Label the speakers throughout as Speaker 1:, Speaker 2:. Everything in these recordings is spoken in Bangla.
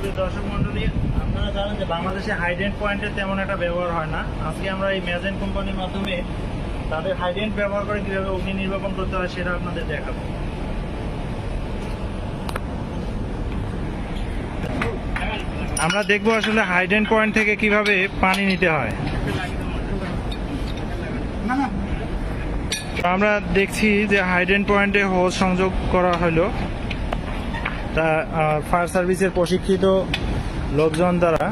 Speaker 1: সুপ্রিয় দর্শক মন্ডলী, আপনারা জানেন যে বাংলাদেশে হাইডেন্ট পয়েন্টের তেমন একটা ব্যবহার হয় না। আজকে আমরা এই ম্যাজেন কোম্পানির মাধ্যমে তাদের হাইডেন্ট ব্যবহার করে কীভাবে অগ্নি নির্বাপন করতে হয় সেটা আপনাদের দেখাবো। আমরা আসলে হাইডেন্ট পয়েন্ট থেকে কীভাবে পানি নিতে হয়। আমরা দেখছি যে হাইডেন্ট পয়েন্টে হোজ সংযোগ করা হলো। তা ফায়ার সার্ভিসের প্রশিক্ষিত লোকজন দ্বারা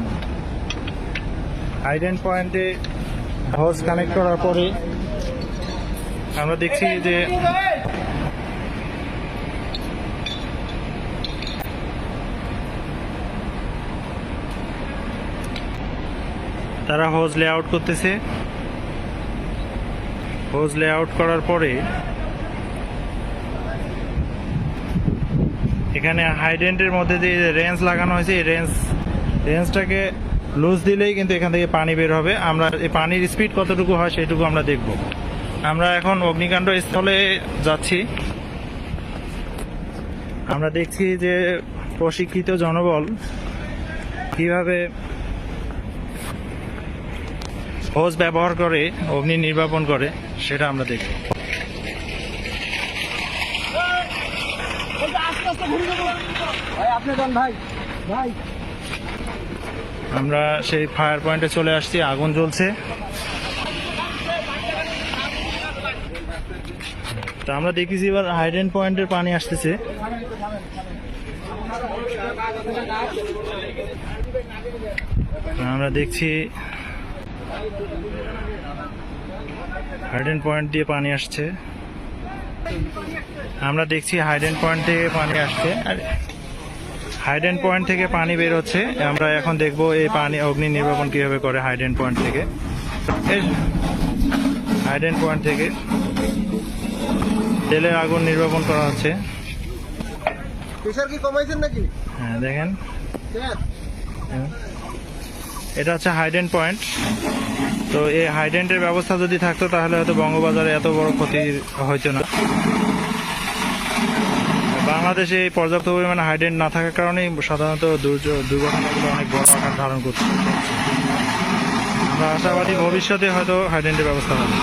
Speaker 1: আইডেন পয়েন্টে হজ কানেক্ট করার পরে আমরা দেখছি যে তারা হোজ লেআউট করতেছে। হোজ লেআউট করার পরে এখানে হাইডেন্টের মধ্যে যে রেঞ্জ লাগানো হয়েছে, এই রেঞ্জ, রেঞ্জটাকে লুজ দিলেই কিন্তু এখান থেকে পানি বের হবে। আমরা এই পানির স্পিড কতটুকু হয় সেটুকু আমরা দেখব। আমরা এখন অগ্নিকাণ্ড স্থলে যাচ্ছি। আমরা দেখছি যে প্রশিক্ষিত জনবল কীভাবে হোজ ব্যবহার করে, অগ্নি নির্বাপন করে, সেটা আমরা দেখব। আমরা সেই ফায়ার পয়েন্টে চলে আসছি, আগুন জ্বলছে। তা আমরা দেখেছি এবার হাইড্রেন পয়েন্টের পানি আসতেছে। আমরা দেখছি হাইড্রেন পয়েন্ট দিয়ে পানি আসছে। আমরা দেখছি হাইডেন পয়েন্ট থেকে পানি আসছে। আর হাইডেন পয়েন্ট থেকে পানি বের হচ্ছে। আমরা এখন দেখব এই পানি অগ্নি নির্বাপন কীভাবে করে হাইডেন পয়েন্ট থেকে। হাইডেন পয়েন্ট থেকে তেলের আগুন নির্বাপন করা হচ্ছে।
Speaker 2: কি কমাইছেন নাকি?
Speaker 1: হ্যাঁ দেখেন। এটা হচ্ছে হাইডেন পয়েন্ট। তো এই হাইডেন্টের ব্যবস্থা যদি থাকতো, তাহলে হয়তো বঙ্গবাজারে এত বড় ক্ষতি হইতো না। বাংলাদেশে এই পর্যাপ্ত পরিমাণে হাইডেন্ট না থাকার কারণেই সাধারণত দুর্ঘটনাগুলো অনেক বড় আকার ধারণ করছে। আমরা আশাবাদী ভবিষ্যতে হয়তো হাইডেন্টের ব্যবস্থা হবে।